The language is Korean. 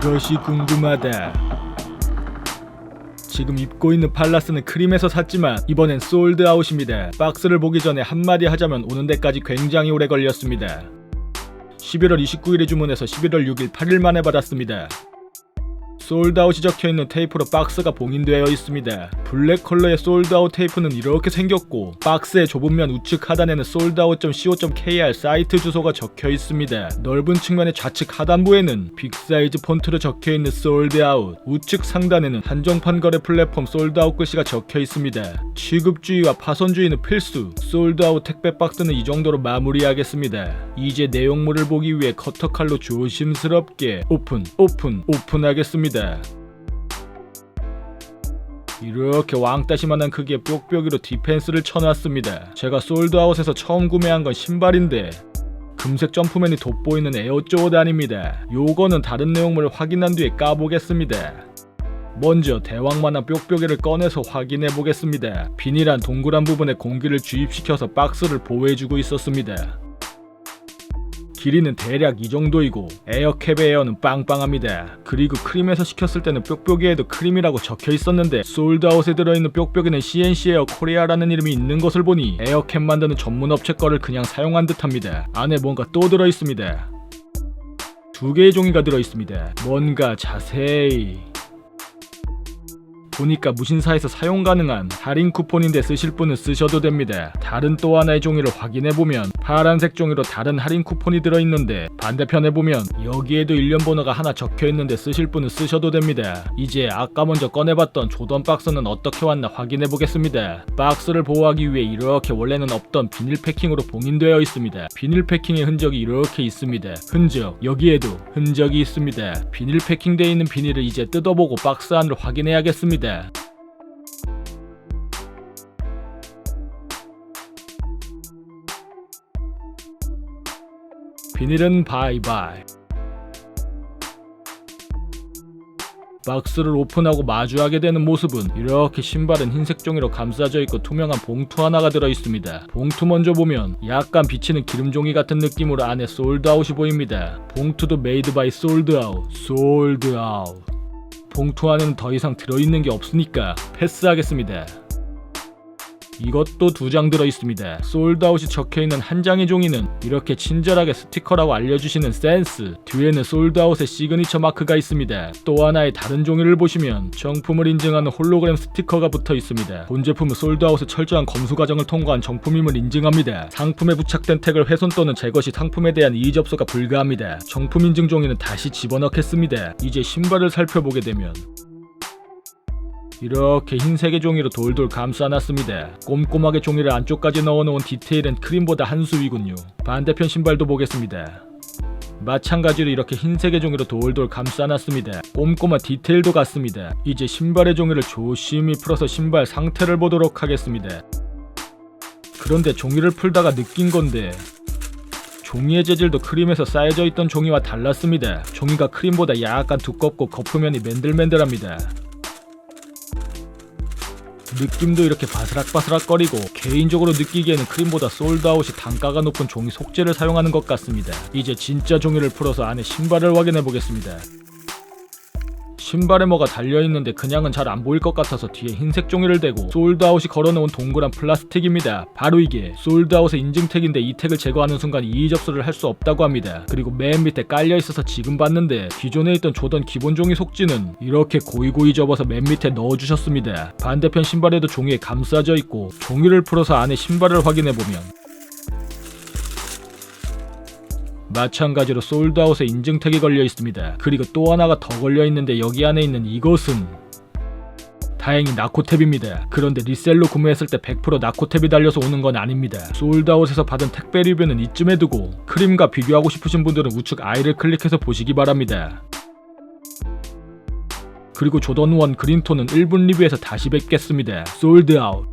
그것이 궁금하다. 지금 입고 있는 팔라스는 크림에서 샀지만 이번엔 솔드아웃입니다. 박스를 보기 전에 한마디 하자면 오는 데까지 굉장히 오래 걸렸습니다. 11월 29일에 주문해서 11월 6일 8일 만에 받았습니다. 솔드아웃이 적혀있는 테이프로 박스가 봉인되어 있습니다. 블랙 컬러의 솔드아웃 테이프는 이렇게 생겼고 박스의 좁은 면 우측 하단에는 soldout.co.kr 사이트 주소가 적혀 있습니다. 넓은 측면의 좌측 하단부에는 빅사이즈 폰트로 적혀있는 솔드아웃 우측 상단에는 한정판 거래 플랫폼 솔드아웃 글씨가 적혀 있습니다. 취급주의와 파손주의는 필수 솔드아웃 택배 박스는 이 정도로 마무리하겠습니다. 이제 내용물을 보기 위해 커터칼로 조심스럽게 오픈 오픈 오픈하겠습니다. 이렇게 왕따시만한 크기의 뾱뾱이로 디펜스를 쳐놨습니다. 제가 솔드아웃에서 처음 구매한 건 신발인데 금색 점프맨이 돋보이는 에어조단입니다. 요거는 다른 내용물을 확인한 뒤에 까보겠습니다. 먼저 대왕만한 뾱뾱이를 꺼내서 확인해 보겠습니다. 비닐한 동그란 부분에 공기를 주입시켜서 박스를 보호해주고 있었습니다. 길이는 대략 이 정도이고 에어캡의 에어는 빵빵합니다. 그리고 크림에서 시켰을 때는 뾱뾱이에도 크림이라고 적혀 있었는데 솔드아웃에 들어있는 뾱뾱이는 CNC 에어 코리아라는 이름이 있는 것을 보니 에어캡 만드는 전문 업체 거를 그냥 사용한 듯합니다. 안에 뭔가 또 들어 있습니다. 두 개의 종이가 들어 있습니다. 뭔가 자세히 보니까 무신사에서 사용 가능한 할인 쿠폰인데 쓰실 분은 쓰셔도 됩니다. 다른 또 하나의 종이를 확인해 보면 파란색 종이로 다른 할인 쿠폰이 들어 있는데 반대편에 보면 여기에도 일련 번호가 하나 적혀 있는데 쓰실 분은 쓰셔도 됩니다. 이제 아까 먼저 꺼내봤던 조던 박스는 어떻게 왔나 확인해 보겠습니다. 박스를 보호하기 위해 이렇게 원래는 없던 비닐 패킹으로 봉인되어 있습니다. 비닐 패킹의 흔적이 이렇게 있습니다. 흔적 여기에도 흔적이 있습니다. 비닐 패킹되어 있는 비닐을 이제 뜯어보고 박스 안을 확인해야겠습니다. 비닐은 바이바이. 박스를 오픈하고 마주하게 되는 모습은 이렇게 신발은 흰색 종이로 감싸져 있고 투명한 봉투 하나가 들어 있습니다. 봉투 먼저 보면 약간 비치는 기름 종이 같은 느낌으로 안에 솔드아웃이 보입니다. 봉투도 메이드 바이 솔드아웃, 솔드아웃. 봉투 안에는 더 이상 들어있는 게 없으니까 패스하겠습니다. 이것도 두 장 들어 있습니다. 솔드아웃이 적혀 있는 한 장의 종이는 이렇게 친절하게 스티커라고 알려주시는 센스. 뒤에는 솔드아웃의 시그니처 마크가 있습니다. 또 하나의 다른 종이를 보시면 정품을 인증하는 홀로그램 스티커가 붙어 있습니다. 본 제품은 솔드아웃의 철저한 검수 과정을 통과한 정품임을 인증합니다. 상품에 부착된 태그를 훼손 또는 제거 시 상품에 대한 이의 접수가 불가합니다. 정품 인증 종이는 다시 집어넣겠습니다. 이제 신발을 살펴보게 되면 이렇게 흰색의 종이로 돌돌 감싸놨습니다. 꼼꼼하게 종이를 안쪽까지 넣어놓은 디테일은 크림보다 한 수 위군요. 반대편 신발도 보겠습니다. 마찬가지로 이렇게 흰색의 종이로 돌돌 감싸놨습니다. 꼼꼼한 디테일도 같습니다. 이제 신발의 종이를 조심히 풀어서 신발 상태를 보도록 하겠습니다. 그런데 종이를 풀다가 느낀 건데 종이의 재질도 크림에서 쌓여져 있던 종이와 달랐습니다. 종이가 크림보다 약간 두껍고 거푸면이 맨들맨들합니다. 느낌도 이렇게 바스락바스락거리고 개인적으로 느끼기에는 크림보다 솔드아웃이 단가가 높은 종이 속재를 사용하는 것 같습니다. 이제 진짜 종이를 풀어서 안에 신발을 확인해 보겠습니다. 신발에 뭐가 달려있는데 그냥은 잘 안 보일 것 같아서 뒤에 흰색 종이를 대고 솔드아웃이 걸어놓은 동그란 플라스틱입니다. 바로 이게 솔드아웃의 인증택인데 이 택을 제거하는 순간 이의 접수를 할 수 없다고 합니다. 그리고 맨 밑에 깔려있어서 지금 봤는데 기존에 있던 조던 기본 종이 속지는 이렇게 고이고이 접어서 맨 밑에 넣어주셨습니다. 반대편 신발에도 종이에 감싸져 있고 종이를 풀어서 안에 신발을 확인해보면 마찬가지로 솔드아웃에 인증택이 걸려 있습니다. 그리고 또 하나가 더 걸려 있는데 여기 안에 있는 이것은 다행히 나코탭입니다. 그런데 리셀로 구매했을 때 100% 나코탭이 달려서 오는 건 아닙니다. 솔드아웃에서 받은 택배 리뷰는 이쯤에 두고 크림과 비교하고 싶으신 분들은 우측 아이를 클릭해서 보시기 바랍니다. 그리고 조던1 그린톤은 1분 리뷰에서 다시 뵙겠습니다. 솔드아웃